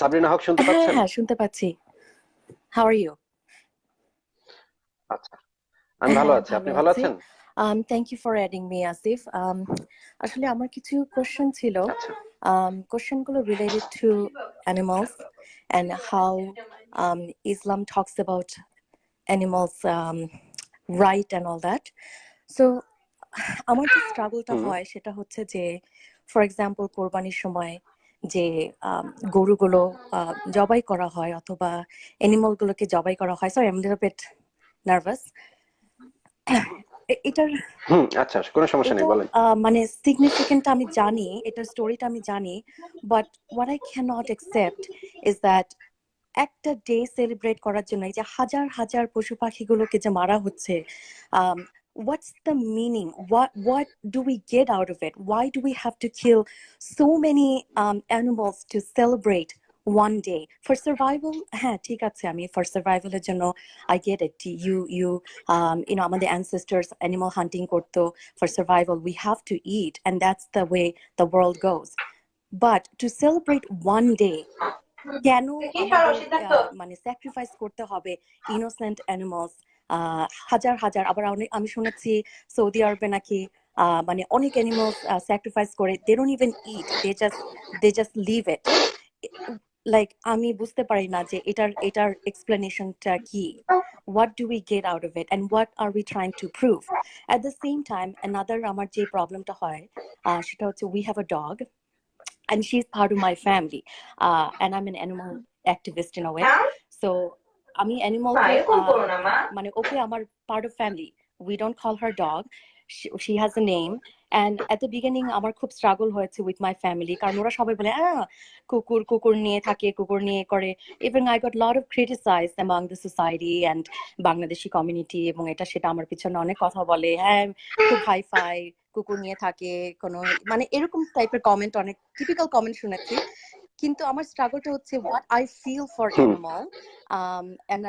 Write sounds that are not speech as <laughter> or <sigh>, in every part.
সাবরিনা হক শুনতে হ্যাঁ পাচ্ছেন? হ্যাঁ শুনতে পাচ্ছি। হাউ আর ইউ আচ্ছা। আমি ভালো আছি। আপনি ভালো আছেন? Um thank you for adding me Asif um আসলে আমার কিছু কোশ্চেন ছিল। আচ্ছা। Um কোশ্চেনগুলো related to animals and how um Islam talks about animals um right and all that. So <sighs> আমার যে স্ট্রাগলটা হয় সেটা হচ্ছে যে ফর এক্সাম্পল কোরবানির সময় যে গরুগুলো জবাই করা হয় অথবা এনিমাল গুলোকে জবাই করা হয়। Sorry I am little bit nervous এটার হুম আচ্ছা কোনো সমস্যা নেই বলেন। মানে সিগনিফিকেন্ট আমি জানি এটার স্টোরিটা আমি জানি but what I can not accept is that একটা ডে সেলিব্রেট করার জন্য এই যে হাজার হাজার পশু পাখিগুলোকে যে মারা হচ্ছে what's the meaning what what do we get out of it why do we have to kill so many um, animals to celebrate one day for survival হ্যাঁ ঠিক আছে আমি for survival এর জন্য I get it you you um, you know আমাদের ancestors animal hunting করতো for survival we have to eat and that's the way the world goes but to celebrate one day কেন আমাদের আহ, মানে sacrifice করতে হবে innocent animals হাজার হাজার আবার অনেক আমি শুনেছি সৌদি আরবে নাকি আহ, মানে অনেক অ্যানিমালস স্যাক্রিফাইস করে they don't even eat they just they just leave it like আমি বুঝতে পারি না যে এটার এটার এক্সপ্লেনেশনটা কি what do we get out of it and what are we trying to prove at the same time another আমার যে প্রবলেমটা হয় আহ, সেটা হচ্ছে we have a dog and she's part of my family uh, and i'm an animal activist in a way so আমি animal মানে okay আমার part of family we don't call her dog she has a name and at the beginning আমার খুব struggle হয়েছে with my family কারণ ওরা সবাই বলে হ্যাঁ কুকুর কুকুর নিয়ে থাকে কুকুর নিয়ে করে। Even I got lot of criticize among the society and Bangladeshi community এবং এটা সেটা আমার পিছনে অনেক কথা বলে। হ্যাঁ খুব হাই ফাই কুকুর নিয়ে থাকে কোনো মানে এরকম টাইপের কমেন্ট অনেক টিপিক্যাল কমেন্ট শুনেছি। কিন্তু আমার স্ট্রাগলটা হচ্ছে what I feel for animal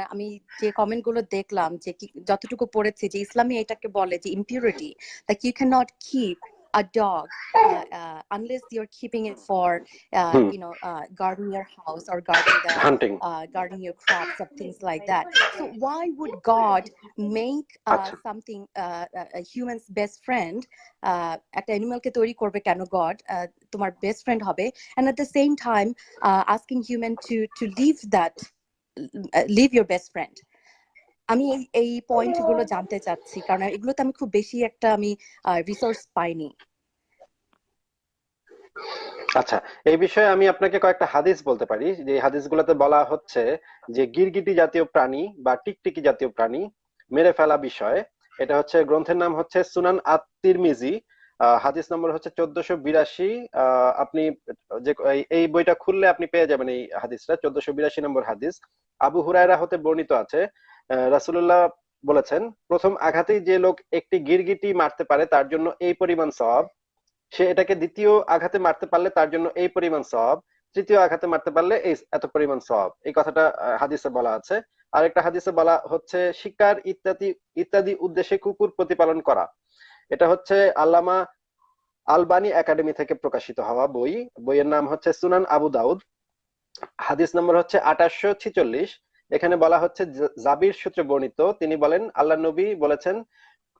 আমি যে কমেন্টগুলো দেখলাম যে কি যতটুকু পড়েছে যে ইসলামে এটাকে বলে যে impurity that you can not keep a dog uh, uh, unless you're keeping it for uh, hmm you know uh, guarding your house or guarding the hunting uh, guarding your crops or things like that. So why would God make uh, আচ্ছা something uh, a a human's best friend uh, একটা অ্যানিমালকে তৈরি করবে কেন god তোমার best friend হবে and at the same time uh, asking human to to leave that uh, leave your best friend আমি এই এই পয়েন্টগুলো জানতে চাচ্ছি, কারণ এগুলোতে আমি খুব বেশি একটা আমি রিসোর্স পাইনি। আচ্ছা এই বিষয়ে আমি আপনাকে কয়েকটা হাদিস বলতে পারি। যে হাদিসগুলোতে বলা হচ্ছে যে গিরগিটি জাতীয় প্রাণী বা টিকটিকি জাতীয় প্রাণী মেরে ফেলা বিষয়। এটা হচ্ছে, গ্রন্থের নাম হচ্ছে সুনান আত তিরমিজি হাদিস নম্বর হচ্ছে চোদ্দশো বিরাশি। আপনি যে, এই- এই বইটা খুললে আপনি পেয়ে যাবেন এই হাদিসটা, চোদ্দশো বিরাশি নম্বর হাদিস। আবু হুরায়রা হতে বর্ণিত আছে আহ, রাসূলুল্লাহ বলেছেন প্রথম আঘাতেই যে লোক একটি গিরগিটি মারতে পারে তার জন্য এই পরিমাণ সব সে এটাকে দ্বিতীয় আঘাতে মারতে পারলে তার জন্য এই পরিমাণ সব তৃতীয় আঘাতে মারতে পারলে এই এত পরিমাণ সব এই কথাটা হাদিসে বলা আছে। আর একটা হাদিসে বলা হচ্ছে শিকার ইত্যাদি ইত্যাদি উদ্দেশ্যে কুকুর প্রতিপালন করা। এটা হচ্ছে আল্লামা আলবানি একাডেমি থেকে প্রকাশিত হওয়া বই। বইয়ের নাম হচ্ছে সুনান আবু দাউদ। হাদিস নম্বর হচ্ছে আঠাশশো ছিচল্লিশ। এখানে বলা হচ্ছে জাবির সূত্রে বর্ণিত। তিনি বলেন, আল্লাহ নবী বলেছেন,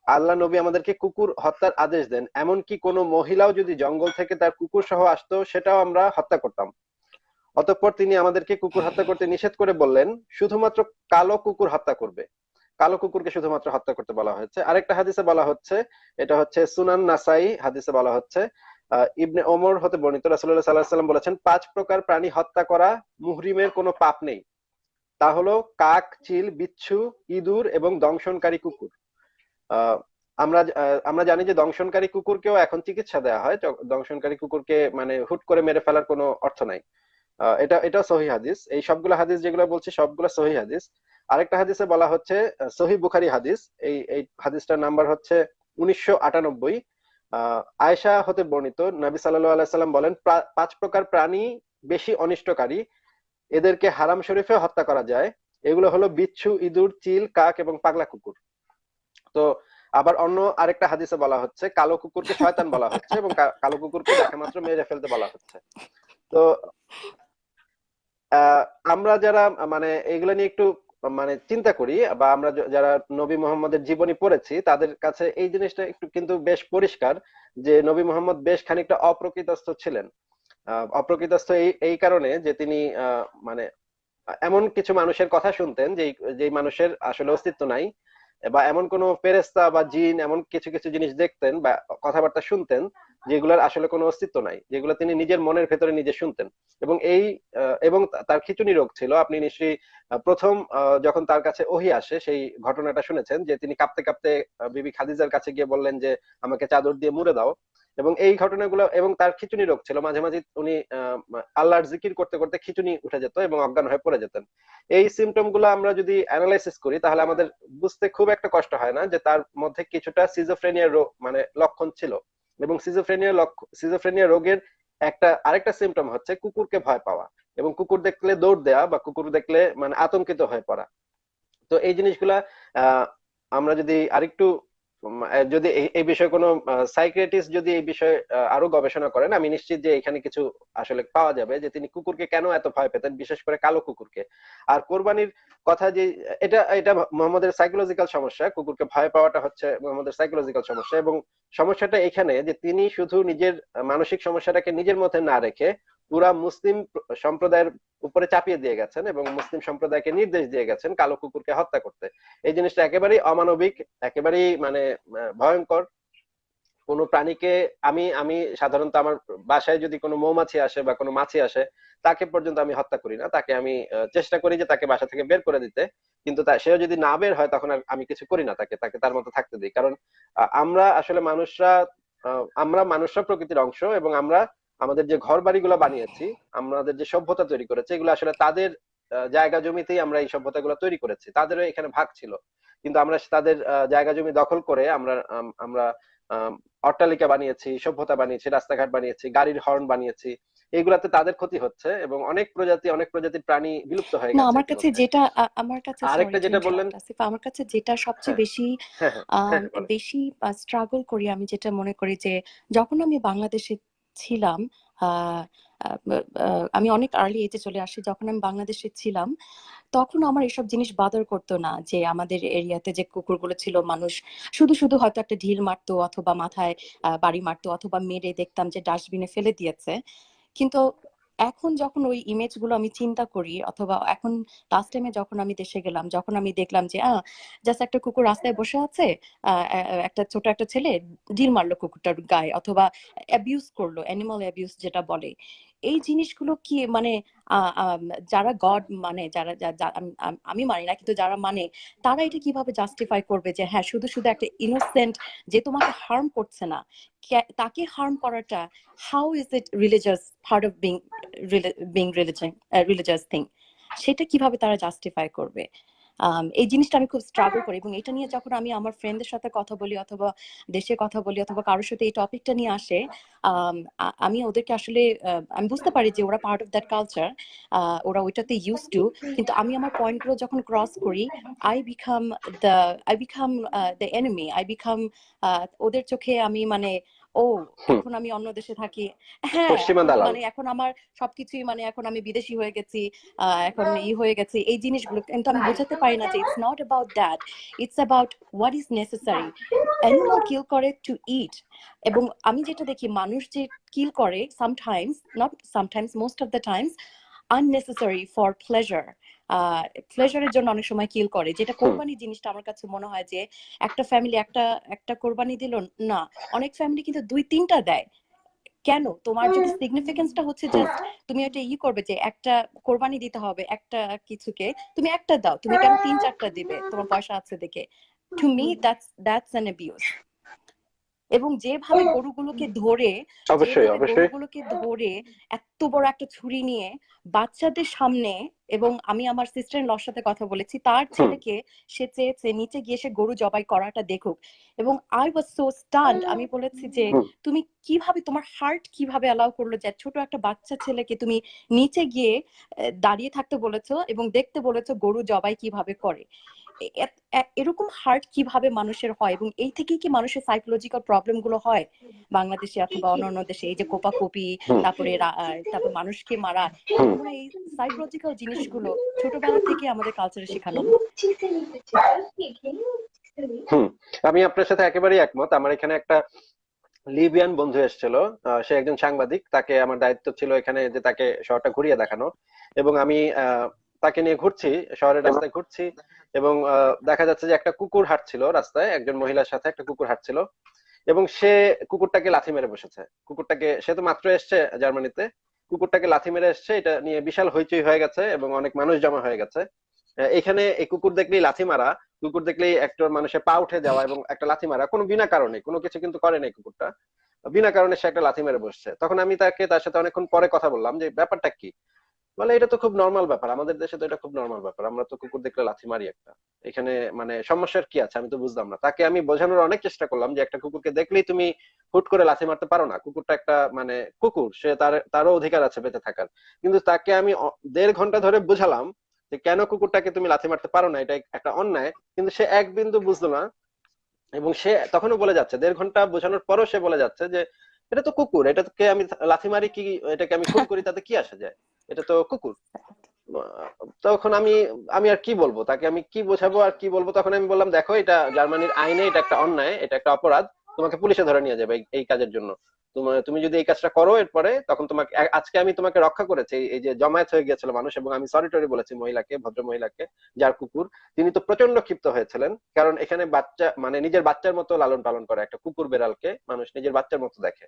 আল্লাহ নবী আমাদেরকে কুকুর হত্যার আদেশ দেন। এমনকি কোনো মহিলাও যদি জঙ্গল থেকে তার কুকুর সহ আসতো, সেটাও আমরা হত্যা করতাম। অতঃপর তিনি আমাদেরকে কুকুর হত্যা করতে নিষেধ করে বললেন, শুধুমাত্র কালো কুকুর হত্যা করবে। কালো কুকুরকে শুধুমাত্র হত্যা করতে বলা হয়েছে। আরেকটা হাদিসে বলা হচ্ছে, এটা হচ্ছে সুনান নাসাই হাদিসে বলা হচ্ছে ইবনে ওমর হতে বর্ণিত। রাসূলুল্লাহ সাল্লাল্লাহু আলাইহি সাল্লাম বলেছেন, পাঁচ প্রকার প্রাণী হত্যা করা মুহরিমের কোনো পাপ নেই। তা হলো কাক, চিল, বিচ্ছু, ইঁদুর এবং দংশনকারী কুকুর। আমরা আমরা জানি যে দংশনকারী কুকুরকেও এখন চিকিৎসা দেওয়া হয়। দংশনকারী কুকুরকে মানে হুট করে মেরে ফেলার কোনো অর্থ নাই। এটা এটা সহি হাদিস। এই সবগুলো হাদিস যেগুলো বলছি, সবগুলো সহি হাদিস। আরেকটা হাদিসে বলা হচ্ছে সহি বুখারি হাদিস। এই এই হাদিসটার নাম্বার হচ্ছে উনিশশো আটানব্বই। আয়েশা হতে বর্ণিত। নবী সাল্লাল্লাহু আলাইহি সাল্লাম বলেন পাঁচ প্রকার প্রাণী বেশি অনিষ্টকারী। এদেরকে হারাম শরীফে হত্যা করা যায়। এগুলো হলো বিচ্ছু, ইঁদুর, চিল, কাক এবং পাগলা কুকুর। তো আবার অন্য আরেকটা হাদিসে বলা হচ্ছে, কালো কুকুরকে শয়তান বলা হচ্ছে এবং কালো কুকুরকে দেখা মাত্র মেরে ফেলতে বলা হচ্ছে। তো আমরা যারা মানে এগুলো নিয়ে একটু মানে চিন্তা করি বা আমরা যারা নবী মোহাম্মদের জীবনী পড়েছি, তাদের কাছে এই জিনিসটা একটু কিন্তু বেশ পরিষ্কার যে নবী মোহাম্মদ বেশ খানিকটা অপ্রকৃতস্থ ছিলেন। অপ্রকৃতস্থ এই এই কারণে যে তিনি মানে এমন কিছু মানুষের কথা শুনতেন যে যে মানুষের আসলে অস্তিত্ব নাই, বা এমন কোনো ফেরেশতা বা জিন এমন কিছু কিছু জিনিস দেখতেন বা কথাবার্তা শুনতেন যেগুলোর আসলে কোনো অস্তিত্ব নাই, যেগুলো তিনি নিজের মনের ভেতরে নিজে শুনতেন। এবং এই এবং তার খিঁচুনি রোগ ছিল। আপনি নিশ্চয়ই প্রথম যখন তার কাছে ওহি আসে, সেই ঘটনাটা শুনেছেন যে তিনি কাঁপতে কাঁপতে বিবি খাদিজার কাছে গিয়ে বললেন যে, আমাকে চাদর দিয়ে মুড়ে দাও। এবং এই ঘটনাগুলো এবং তার খিচুনি রোগ ছিল। মাঝে মাঝে উনি আল্লাহর জিকির করতে করতে খিচুনি উঠে যেত এবং অজ্ঞান হয়ে পড়ে যেতেন। এই সিমটমগুলো আমরা যদি অ্যানালাইসিস করি, তাহলে আমাদের বুঝতে খুব একটা কষ্ট হয় না যে তার মধ্যে কিছুটা সিজোফ্রেনিয়া মানে লক্ষণ ছিল। এবং সিজোফ্রেনিয়া লক্ষ্য সিজোফ্রেনিয়া রোগের একটা, আরেকটা সিমটম হচ্ছে কুকুরকে ভয় পাওয়া এবং কুকুর দেখলে দৌড় দেওয়া বা কুকুর দেখলে মানে আতঙ্কিত হয়ে পড়া। তো এই জিনিসগুলা আমরা যদি আরেকটু যদি এই বিষয়ে কোনো সাইকিয়াট্রিস্ট যদি এই বিষয়ে আরও গবেষণা করেন, আমি নিশ্চিত যে এখানে কিছু আসলে পাওয়া যাবে যে তিনি কুকুরকে কেন এত ভয় পেতেন, বিশেষ করে কালো কুকুরকে। আর কোরবানির কথা যে, এটা এটা মোহাম্মদের সাইকোলজিক্যাল সমস্যা, কুকুরকে ভয় পাওয়াটা হচ্ছে মোহাম্মদের সাইকোলজিক্যাল সমস্যা এবং সমস্যাটা এখানে যে তিনি শুধু নিজের মানসিক সমস্যাটাকে নিজের মধ্যে না রেখে পুরা মুসলিম সম্প্রদায়ের উপরে চাপিয়ে দিয়ে গেছেন এবং মুসলিম সম্প্রদায়কে নির্দেশ দিয়ে গেছেন কালো কুকুরকে হত্যা করতে। এই জিনিসটা একেবারেই অমানবিক, একেবারেই মানে ভয়ঙ্কর। কোনো প্রাণীকে আমি আমি সাধারণত আমার বাসায় যদি কোনো মৌমাছি আসে বা কোনো মাছি আসে, তাকে পর্যন্ত আমি হত্যা করি না। তাকে আমি চেষ্টা করি যে তাকে বাসা থেকে বের করে দিতে। কিন্তু সেও যদি না বের হয় তখন আমি কিছু করি না তাকে তাকে তার মতো থাকতে দিই। কারণ আমরা আসলে মানুষরা আমরা মানুষরা প্রকৃতির অংশ এবং আমরা আমাদের যে ঘর বাড়িগুলো বানিয়েছি আমাদের যে সভ্যতা তৈরি করেছে এগুলো আসলে তাদের জায়গা জমিতেই আমরা এই সভ্যতাগুলো তৈরি করেছি তাদেরও এখানে ভাগ ছিল কিন্তু আমরা তাদের জায়গা জমি দখল করে আমরা আম- আমরা অট্টালিকা বানিয়েছি সভ্যতা বানিয়েছি রাস্তাঘাট বানিয়েছি গাড়ির হর্ন বানিয়েছি এগুলাতে তাদের ক্ষতি হচ্ছে এবং অনেক প্রজাতি অনেক প্রজাতির প্রাণী বিলুপ্ত হয়ে গেছে আমার কাছে যেটা আমার কাছে আরেকটা যেটা বললেন- আমার কাছে যেটা সবচেয়ে হ্যাঁ। বেশি হ্যাঁ হ্যাঁ। বেশি স্ট্রাগল করি আমি যেটা মনে করি যে যখন আমি বাংলাদেশে ছিলাম আমি অনেক আর্লি এজে চলে আসি যখন আমি বাংলাদেশে ছিলাম, তখন আমার এসব জিনিস বাদর করতো না যে আমাদের এরিয়াতে যে কুকুরগুলো ছিল, মানুষ শুধু শুধু হয়তো একটা ঢিল মারতো অথবা মাথায় বাড়ি মারতো অথবা মেরে দেখতাম যে ডাস্টবিনে ফেলে দিয়েছে। কিন্তু এখন যখন ওই ইমেজগুলো আমি চিন্তা করি, অথবা এখন লাস্ট টাইমে যখন আমি দেশে গেলাম, যখন আমি দেখলাম যে জাস্ট একটা কুকুর রাস্তায় বসে আছে একটা ছোট একটা ছেলে ডিল মারলো কুকুরটার গায়ে, অথবা অ্যাবিউজ করল অ্যানিমাল অ্যাবিউজ যেটা বলে। এই জিনিসগুলো কি মানে যারা গড মানে যারা আম- মানি না, কিন্তু যারা মানে তারা এটা কীভাবে জাস্টিফাই করবে যে হ্যাঁ শুধু শুধু একটা ইনোসেন্ট যে তোমাকে হার্ম করছে না তাকে হার্ম করাটা how is it religious part of being being religious thing সেটা কীভাবে তারা জাস্টিফাই করবে? এই জিনিসটা আমি খুব স্ট্রাগল করি এবং এটা নিয়ে যখন আমি আমার ফ্রেন্ডদের সাথে কথা বলি অথবা দেশে কথা বলি অথবা কারোর সাথে এই টপিকটা নিয়ে আসে আম, ওদেরকে আসলে আমি বুঝতে পারি যে ওরা পার্ট অফ দ্যাট কালচার ওরা ওইটাতে ইউজ টু কিন্তু আমি আমার পয়েন্টগুলো যখন ক্রস করি I become the I become the enemy I become ওদের চোখে আমি মানে ও এখন আমি অন্য দেশে থাকি। হ্যাঁ। মানে এখন আমার সবকিছুই মানে এখন আমি বিদেশি হয়ে গেছি এখন ই হয়ে গেছে। এই জিনিসগুলো কিন্তু আমি বোঝাতে পারি না যে it's not about that it's about what is necessary animal kill করে টু ইট এবং আমি যেটা দেখি মানুষ যে কিল করে sometimes not sometimes most of the times unnecessary for pleasure প্লেজারের জন্য অনেক সময় কিল করে যেটা কোরবানি জিনিসটা আমার কাছে মনে হয় যে একটা ফ্যামিলি একটা একটা কোরবানি দিল না। অনেক ফ্যামিলি কিন্তু দুই তিনটা দেয়। কেন? তোমার যদি সিগনিফিকেন্সটা হচ্ছে জাস্ট তুমি একটা ই করবে যে একটা কোরবানি দিতে হবে একটা কিছুকে তুমি একটা দাও তুমি কেন তিন চারটা দিবে? তোমার পয়সা আছে দেখে। To me that's that's an abuse এবং যেভাবে গরুগুলোকে ধরে অবশ্যই অবশ্যই। গরুগুলোকে ধরে এত বড় একটা ছুরি নিয়ে বাচ্চাদের সামনে এবং আমি আমার সিস্টার লর সাথে কথা বলেছি তার ছেলেকে সে চেয়েছে নিচে গিয়ে সে গরু জবাই করাটা দেখুক। এবং আই ওয়াজ সো স্টান্ড আমি বলেছি যে তুমি কীভাবে তোমার হার্ট কীভাবে অ্যালাউ করল যে ছোট একটা বাচ্চা ছেলেকে তুমি নিচে গিয়ে দাঁড়িয়ে থাকতে বলেছ এবং দেখতে বলেছ গরু জবাই কীভাবে করে। এরকম হার্ট কীভাবে মানুষের হয় এবং এই থেকেই কি মানুষের সাইকোলজিক্যাল প্রবলেমগুলো হয়? বাংলাদেশে অথবা অন্যান্য দেশে এই যে কোপাকুপি। তারপরে তারপর মানুষকে মারা আমরা এই সাইকোলজিক্যাল জিনিসগুলো ছোটবেলা থেকে আমাদের কালচারে শেখানো হুম। আমি আপনার সাথে একেবারেই একমত। আমার এখানে একটা লিবিয়ান বন্ধু এসেছিল সে একজন সাংবাদিক। তাকে আমার দায়িত্ব ছিল এখানে যে তাকে শহরটা ঘুরিয়ে দেখানো এবং আমি আহ, তাকে নিয়ে ঘুরছি শহরের রাস্তায় ঘুরছি এবং দেখা যাচ্ছে যে একটা কুকুর হাঁটছিল রাস্তায় একজন মহিলার সাথে একটা কুকুর হাঁটছিল এবং সে কুকুরটাকে লাথি মেরে বসেছে। কুকুরটাকে সে তো মাত্র এসছে জার্মানিতে কুকুরটাকে লাথি মেরে এসছে এটা নিয়ে বিশাল হইচই হয়ে গেছে এবং অনেক মানুষ জমা হয়ে গেছে। এখানে এই কুকুর দেখলেই লাথি মারা কুকুর দেখলেই একটা মানুষের পা উঠে যাওয়া এবং একটা লাথি মারা কোনো বিনা কারণে কোনো কিছু কিন্তু করে নাই কুকুরটা। বিনা কারণে সে একটা লাথি মেরে বসছে। তখন আমি তাকে তার সাথে অনেকক্ষণ পরে কথা বললাম যে ব্যাপারটা কি? বলে এটা তো খুব নর্মাল ব্যাপার। আমাদের দেশে তো এটা খুব নর্মাল ব্যাপার। আমরা তো কুকুর দেখলে লাথি মারি একটা। এখানে মানে সমস্যার কি আছে আমি তো বুঝলাম না। তাকে আমি বোঝানোর অনেক চেষ্টা করলাম যে একটা কুকুরকে দেখলেই তুমি হুট করে লাথি মারতে পারো না। কুকুরটা একটা মানে কুকুর, সে তার, তারও অধিকার আছে বেঁচে থাকার। কিন্তু তাকে আমি দেড় ঘণ্টা ধরে বোঝালাম যে কেন কুকুরটাকে তুমি লাথি মারতে পারো না, এটা একটা অন্যায়। কিন্তু সে এক বিন্দু বুঝলো না এবং সে তখনও বলে যাচ্ছে, দেড় ঘণ্টা বোঝানোর পরও সে বলে যাচ্ছে যে এটা তো কুকুর, এটাকে আমি লাথি মারি কি, এটাকে আমি খুন করি, তাতে কি আসা যায়? এটা তো কুকুর। তখন আমি আমি আর কি বলব? তাকে আমি কি বোঝাবো আর কি বলব? তখন আমি বললাম, দেখো, এটা জার্মানির আইনে এটা একটা অন্যায়, এটা একটা অপরাধ। তোমাকে পুলিশে ধরে নিয়ে যাবে এই- কাজের জন্য। তুমি যদি এই কাজটা করো এরপরে, তখন তোমাকে আজকে আমি তোমাকে রক্ষা করেছি, এই যে জমায়েত হয়ে গিয়েছিল মানুষ এবং আমি সরি টরি বলেছি মহিলাকে, ভদ্র মহিলাকে, যার কুকুর। তিনি তো প্রচণ্ড ক্ষিপ্ত হয়েছিলেন, কারণ এখানে বাচ্চা মানে নিজের বাচ্চার মতো লালন পালন করে। একটা কুকুর বেড়ালকে মানুষ নিজের বাচ্চার মতো দেখে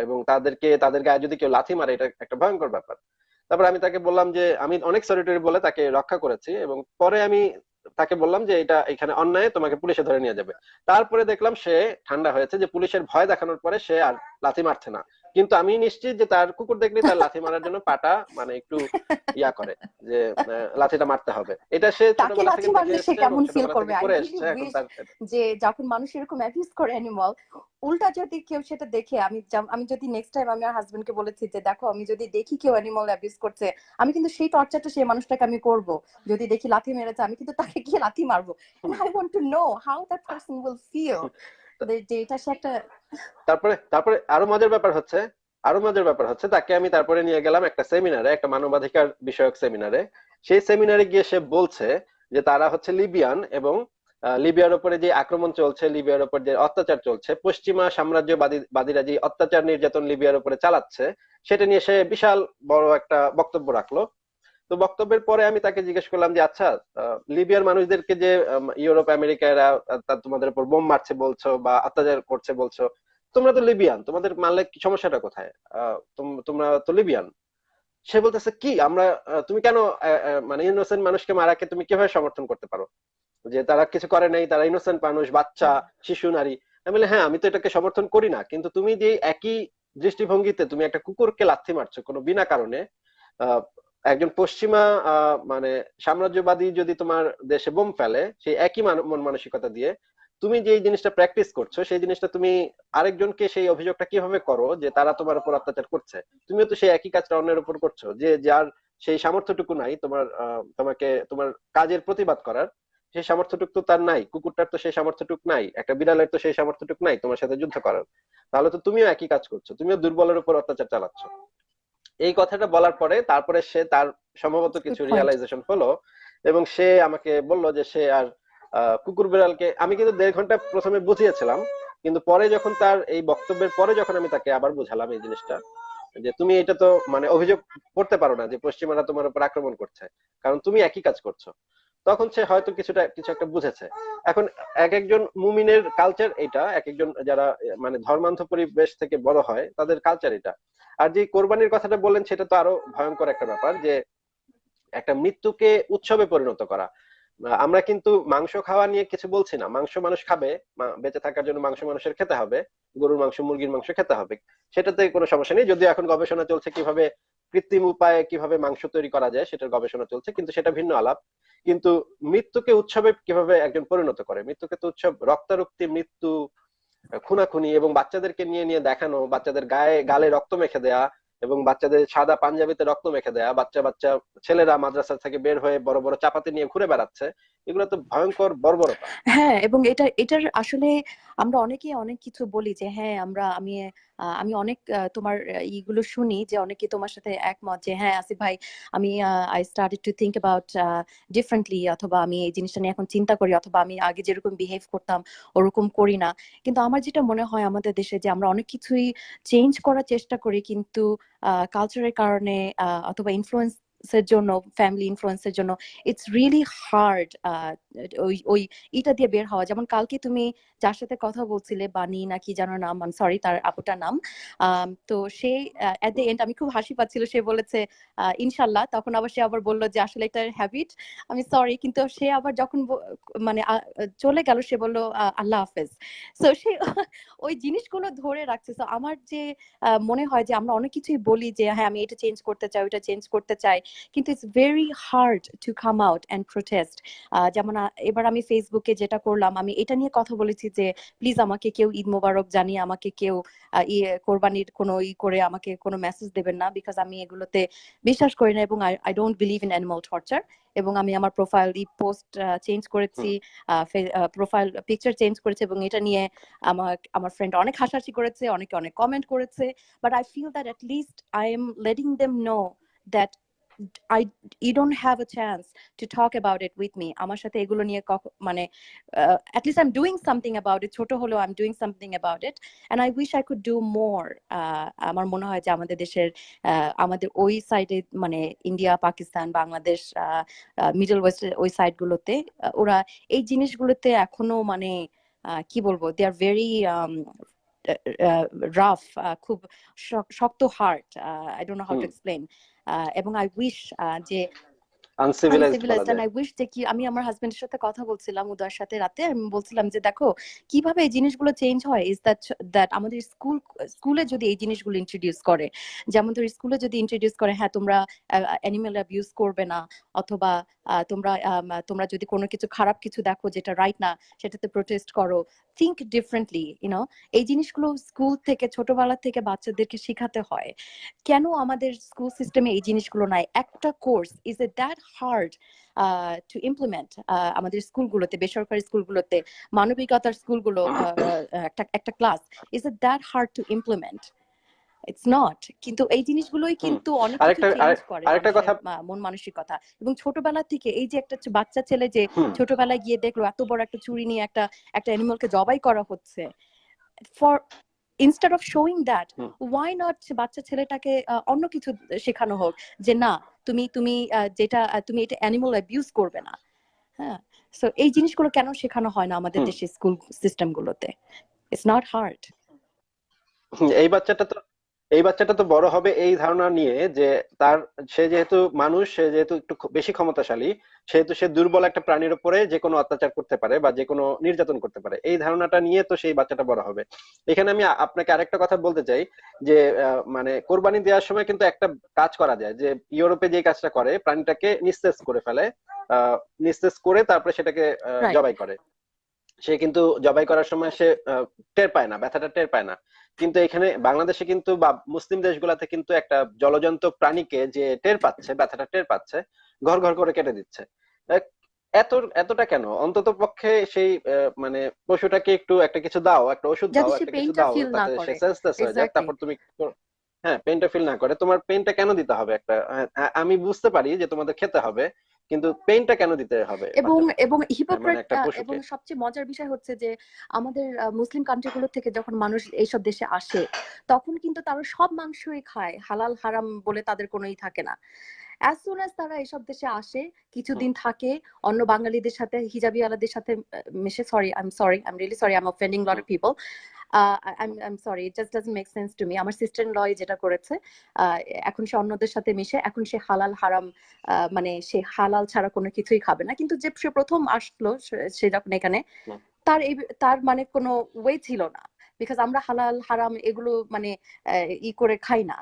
এবং তাদেরকে, তাদের গায়ে যদি কেউ লাথি মারে, এটা একটা ভয়ঙ্কর ব্যাপার। তারপর আমি তাকে বললাম যে, আমি অনেক সরি টরি বলে তাকে রক্ষা করেছি এবং পরে আমি তাকে বললাম যে এটা এখানে অন্যায়, তোমাকে পুলিশে ধরে নিয়ে যাবে। তারপরে দেখলাম সে ঠান্ডা হয়েছে, যে পুলিশের ভয় দেখানোর পরে সে আর লাথি মারছে না। কিন্তু আমি নিশ্চিত যে তার কুকুর দেখলে তার লাথি মারার জন্য পাটা মানে একটু ইয়া করে যে লাথিটা মারতে হবে। এটা সে তাকে লাথি মারলে সে কেমন ফিল করবে? যে যখন মানুষ এরকম অ্যাবিউজ করে অ্যানিমাল উল্টা যদি কেউ সেটা দেখে আমি আমি যদি নেক্সট টাইম আমি আমার হাজবেন্ডকে বলেছি যে দেখো আমি যদি দেখি কেউ অ্যানিমাল অ্যাবিউজ করছে আমি কিন্তু সেই টর্চারটা সেই মানুষটাকে আমি করব। যদি দেখি লাথি মেরেছে আমি কিন্তু তাকে গিয়ে লাথি মারবো। I want to know how that person will feel সে একটা তারপরে তারপরে আরও মজার ব্যাপার হচ্ছে, আরও মজার ব্যাপার হচ্ছে, তাকে আমি তারপরে নিয়ে গেলাম একটা সেমিনারে, একটা মানবাধিকার বিষয়ক সেমিনারে। সেই সেমিনারে গিয়ে সে বলছে যে তারা হচ্ছে লিবিয়ান এবং লিবিয়ার উপরে যে আক্রমণ চলছে, লিবিয়ার উপর যে অত্যাচার চলছে, পশ্চিমা সাম্রাজ্যবাদী, বাদীরা যে অত্যাচার নির্যাতন লিবিয়ার উপরে চালাচ্ছে, সেটা নিয়ে সে বিশাল বড় একটা বক্তব্য রাখল। তো বক্তব্যের পরে আমি তাকে জিজ্ঞেস করলাম যে আচ্ছা লিবিয়ার মানুষদেরকে যে ইউরোপ আমেরিকা তোমাদের উপর বোম মারছে বলছো বা অত্যাচার করছে বলছো, তোমরা তো লিবিয়ান, তোমাদের মারলে কি সমস্যাটা কোথায়? তোমরা তো লিবিয়ান। সে বলতেছে, কি, আমরা তুমি কেন মানে ইনোসেন্ট মানুষকে মারাকে তুমি কীভাবে সমর্থন করতে পারো? যে তারা কিছু করে নাই, তারা ইনোসেন্ট মানুষ, বাচ্চা, শিশু, নারী। আমি বলি হ্যাঁ আমি তো এটাকে সমর্থন করি না, কিন্তু তুমি যে একই দৃষ্টিভঙ্গিতে তুমি একটা কুকুরকে লাথি মারছো কোনো বিনা কারণে একজন পশ্চিমা মানে সাম্রাজ্যবাদী যদি তোমার দেশে বোম ফেলে, সেই একই মন মানসিকতা দিয়ে তুমি যে জিনিসটা প্র্যাকটিস করছ, সেই জিনিসটা তুমি আরেকজনকে সেই অভিযোগটা কীভাবে করো যে তারা তোমার উপর অত্যাচার করছে? তুমিও তো সেই একই কাজটা অন্যের উপর করছ, যে যার সেই সামর্থ্যটুকু নাই, তোমার তোমাকে, তোমার কাজের প্রতিবাদ করার, সেই সামর্থ্যটুকু তো তার নাই, কুকুরটার তো সেই সামর্থ্যটুকু নাই, একটা বিড়ালের তো সেই সামর্থ্যটুকু নাই তোমার সাথে যুদ্ধ করার। তাহলে তো তুমিও একই কাজ করছ, তুমিও দুর্বলের উপর অত্যাচার চালাচ্ছ। এই কথাটা বলার পরে তারপরে সে তার সম্ভবত কিছু. রিয়ালাইজেশন হলো এবং সে আমাকে বলল যে সে আর কুকুর বিড়ালকে আমি কিন্তু দেড় ঘণ্টা প্রথমে বুঝিয়েছিলাম কিন্তু পরে যখন তার এই বক্তব্যের পরে যখন আমি তাকে আবার বুঝালাম এই জিনিসটা যে তুমি এটা তো মানে অভিযোগ করতে পারো না যে পশ্চিমারা তোমার উপর আক্রমণ করছে কারণ তুমি একই কাজ করছ তখন সে হয়তো কিছুটা, কিছু একটা বুঝেছে। এখন এক একজন মুমিনের কালচার এটা, এক একজন যারা মানে ধর্মান্ধ পরিবেশ থেকে বড় হয়, তাদের কালচার এটা। আর যে কোরবানির কথাটা বললেন, সেটা তো আরও ভয়ঙ্কর একটা ব্যাপার যে, একটা মৃত্যুকে উৎসবে পরিণত করা। আমরা কিন্তু মাংস খাওয়া নিয়ে কিছু বলছি না। মাংস মানুষ খাবে বেঁচে থাকার জন্য মাংস মানুষের খেতে হবে, গরুর মাংস, মুরগির মাংস খেতে হবে। সেটাতে কোনো সমস্যা নেই। যদিও এখন গবেষণা চলছে কীভাবে কৃত্রিম উপায়ে কীভাবে মাংস তৈরি করা যায়, সেটার গবেষণা চলছে, কিন্তু সেটা ভিন্ন আলাপ। কিন্তু মৃত্যুকে উৎসবে কীভাবে একজন পরিণত করে? মৃত্যুকে তো উৎসব রক্তারক্তি, মৃত্যু খুনাখুনি এবং বাচ্চাদেরকে নিয়ে নিয়ে দেখানো, বাচ্চাদের গায়ে, গালে রক্ত মেখে দেয়া এবং বাচ্চাদের সাদা পাঞ্জাবিতে রক্ত মেখে দেয়া, বাচ্চা বাচ্চা ছেলেরা মাদ্রাসা থেকে বের হয়ে বড় বড় চাপাতি নিয়ে ঘুরে বেড়াচ্ছে। এগুলো তো ভয়ঙ্কর বর্বরতা। হ্যাঁ এবং এটা, এটার আসলে আমরা অনেকে অনেক কিছু বলি যে হ্যাঁ আমরা, আমি আমি অনেক তোমার ইগুলো শুনি যে অনেকে তোমার সাথে একমত যে হ্যাঁ আসিফ ভাই, আমি I started to about differently অথবা আমি এই জিনিসটা নিয়ে এখন চিন্তা করি অথবা আমি আগে যেরকম বিহেভ করতাম, ওরকম করি না। কিন্তু আমার যেটা মনে হয় আমাদের দেশে যে, আমরা অনেক কিছুই চেঞ্জ করার চেষ্টা করি কিন্তু কালচারের কারণে অথবা ইনফ্লুয়েন্সের জন্য ফ্যামিলি ইনফ্লুয়েন্সের জন্য ইটস রিয়েলি হার্ড ওই ইটা দিয়ে বের হওয়া। যেমন কালকে তুমি যার সাথে কথা বলছিলে, বানি নাকি জানো নাম আম সরি তার আপুটার নাম তো সে এট দ্য এন্ড আমি খুব হাসি পাচ্ছিল, সে বলেছে ইনশাল্লাহ। তখন আবার সে আবার বলল যে, আসলে এটা হ্যাবিট আমি সরি কিন্তু সে আবার যখন মানে চলে গেল, সে বলল আল্লাহ হাফেজ। সো সে <laughs> ওই জিনিসগুলো ধরে রাখছে। তো আমার যে মনে হয় যে, আমরা অনেক কিছুই বলি যে হ্যাঁ আমি এটা চেঞ্জ করতে চাই ওটা চেঞ্জ করতে চাই। কিন্তু it's very hard to come out and protest যেমন এবার আমি ফেসবুকে যেটা করলাম আমি এটা নিয়ে কথা বলেছি যে প্লিজ আমাকে কেউ ঈদ মোবারক জানিয়ে আমাকে কেউ ইয়ে কোরবানির কোনো ই করে আমাকে কোনো মেসেজ দেবেন না বিকজ আমি এগুলোতে বিশ্বাস করি না এবং I don't believe in animal torture এবং আমি আমার প্রোফাইল ই পোস্ট চেঞ্জ করেছি প্রোফাইল পিকচার চেঞ্জ করেছি এবং এটা নিয়ে আমার আমার ফ্রেন্ড অনেক হাসাহাসি করেছে অনেকে অনেক কমেন্ট করেছে but I feel that at least I am letting them know that I you don't have a chance to talk about it with me. আমার সাথে এগুলো নিয়ে কখ- মানে at least I'm doing something about it. ছোট হলেও I'm doing something about it. And I wish I could do more. uh, আমার মনে হয় যে আমাদের দেশের আমাদের ওই সাইডে মানে India Pakistan Bangladesh Middle West ওই সাইডগুলোতে ওরা এই জিনিসগুলোতে এখনও মানে কি বলব দে আর ভেরি রাফ খুব শক্ত heart I don't know how to. Explain এবং আই উইশ যে কি আমি আমার হাজবেন্ডের সাথে কথা বলছিলাম সাথে রাতে আমি বলছিলাম যে দেখো কীভাবে এই জিনিসগুলো চেঞ্জ হয় ইজ দ্যাট দ্যাট আমাদের স্কুল স্কুলে যদি এই জিনিসগুলো ইন্ট্রোডিউস করে যেমন তোর স্কুলে যদি ইন্ট্রোডিউস করে হ্যাঁ তোমরা অ্যানিমেল অ্যাবিউজ করবে না অথবা তোমরা তোমরা যদি কোনো কিছু খারাপ কিছু দেখো যেটা রাইট না সেটাতে প্রোটেস্ট করো থিঙ্ক ডিফারেন্টলি ইউনো এই জিনিসগুলো স্কুল থেকে ছোটবেলা থেকে বাচ্চাদেরকে শেখাতে হয়। কেন আমাদের স্কুল সিস্টেমে এই জিনিসগুলো নাই? একটা course is a that hard to implement আমাদের স্কুলগুলোতে বেসরকারি স্কুলগুলোতে মানবিকতার স্কুলগুলো আহ, আহ, একটা একটা class is a that hard to implement it's not কিন্তু এই জিনিসগুলোই কিন্তু অনেক চেঞ্জ করে আরেকটা কথা- মন মানসিকতা। এবং ছোটবেলা থেকে এই যে একটা বাচ্চা ছেলে যে ছোটবেলায় গিয়ে দেখল এত বড় একটা চুরি নিয়ে একটা একটা অ্যানিমালকে জবাই করা হচ্ছে। For instead of showing that why not বাচ্চা ছেলেটাকে অন্য কিছু শেখানো হোক? যে না তুমি তুমি যেটা তুমি এটা অ্যানিমাল অ্যাবিউজ করবে না। হ্যাঁ? সো এই জিনিসগুলো কেন শেখানো হয় না আমাদের। দেশের স্কুল সিস্টেম গুলোতে? ইটস নট হার্ড এই বাচ্চাটা তো এই বাচ্চাটা তো বড় হবে এই ধারণা নিয়ে যে তার সে যেহেতু মানুষ সে যেহেতু একটু বেশি ক্ষমতাশালী সেহেতু সে দুর্বল একটা প্রাণীর উপরে যে কোনো অত্যাচার করতে পারে বা যে কোনো নির্যাতন করতে পারে। এই ধারণাটা নিয়ে তো সেই বাচ্চাটা বড় হবে। এখানে আমি আপনাকে আরেকটা কথা বলতে চাই যে আহ, মানে কোরবানি দেওয়ার সময় কিন্তু একটা কাজ করা যায় যে ইউরোপে যে কাজটা করে প্রাণীটাকে নিস্তেজ করে ফেলে আহ নিস্তেজ করে তারপরে সেটাকে জবাই করে। সে কিন্তু জবাই করার সময় সে টের পায় না ব্যথাটা টের পায় না। কিন্তু এখানে বাংলাদেশে কিন্তু বা মুসলিম দেশগুলাতে কিন্তু একটা জলজন্ত প্রাণীকে যে টের পাচ্ছে ব্যথাটা টের পাচ্ছে ঘর ঘর করে কেটে দিচ্ছে। এত এতটা কেন? অন্তত পক্ষে সেই মানে পশুটাকে একটু একটা কিছু দাও একটা ওষুধ দাও একটা কিছু দাও তাতে সে সেন্সলেস হয়ে যাক। তারপর তুমি হ্যাঁ পেনটা ফিল না করে। তোমার পেনটা কেন দিতে হবে একটা? আমি বুঝতে পারি যে তোমাদের খেতে হবে কিন্তু পেনটা কেন দিতে হবে? এবং এবং হিপোক্রেট মানে একটা পশুকে। এবং সবচেয়ে মজার বিষয় হচ্ছে যে আমাদের মুসলিম কান্ট্রিগুলো থেকে যখন মানুষ এইসব দেশে আসে তখন কিন্তু তারা সব মাংসই খায় হালাল হারাম বলে তাদের কোনোই থাকে না। অ্যাজ সুন অ্যাজ তারা এসব দেশে আসে কিছুদিন থাকে অন্য বাঙালিদের সাথে হিজাবি আলাদের সাথে মিশে sorry I am sorry I am really sorry I am offending lot of people I sorry it just doesn't make sense to me আমার সিস্টার ইন লয় যেটা করেছে এখন সে অন্যদের সাথে মিশে এখন সে হালাল হারাম মানে সে হালাল ছাড়া কোনো কিছুই খাবে না। কিন্তু যে সে প্রথম আসলো সে- যখন এখানে তার এই তার মানে কোনো ওয়ে ছিল না। বিকজ আমরা হালাল হারাম এগুলো মানে ই করে খাই না।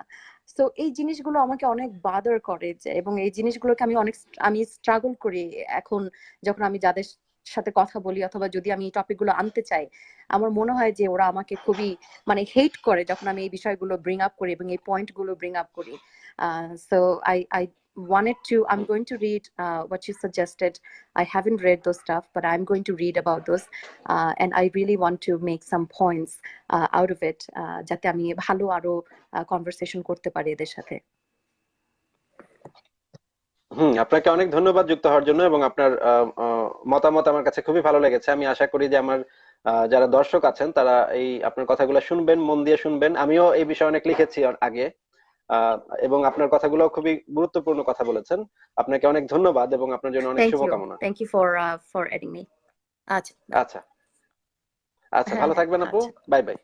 তো এই জিনিসগুলো আমাকে অনেক বাদার করে যে এবং এই জিনিসগুলোকে আমি অনেক আমি স্ট্রাগল করি এখন যখন আমি যাদের সাথে কথা বলি অথবা যদি আমি এই টপিকগুলো আনতে চাই আমার মনে হয় যে ওরা আমাকে খুবই মানে হেট করে যখন আমি এই বিষয়গুলো ব্রিং আপ করি এবং এই পয়েন্টগুলো ব্রিং আপ করি so I I wanted to i'm going to read uh, what you suggested i haven't read those stuff but i'm going to read about those uh, and i really want to make some points uh, out of it uh, যাতে আমি ভালো আরও conversation করতে পারি এদের সাথে হুম আপনাকে অনেক ধন্যবাদ যুক্ত হওয়ার জন্য এবং আপনার মতামত আমার কাছে খুবই ভালো লেগেছে। আমি আশা করি যে আমার যারা দর্শক আছেন তারা এই আপনার কথাগুলো শুনবেন মন দিয়ে শুনবেন। আমিও এই বিষয়ে অনেক লিখেছি আগে আহ, এবং আপনার কথাগুলো খুবই গুরুত্বপূর্ণ কথা বলেছেন। আপনাকে অনেক ধন্যবাদ এবং আপনার জন্য অনেক শুভকামনা। Thank you for for adding me আচ্ছা আচ্ছা। আচ্ছা ভালো থাকবেন আপু। আচ্ছা। Bye bye.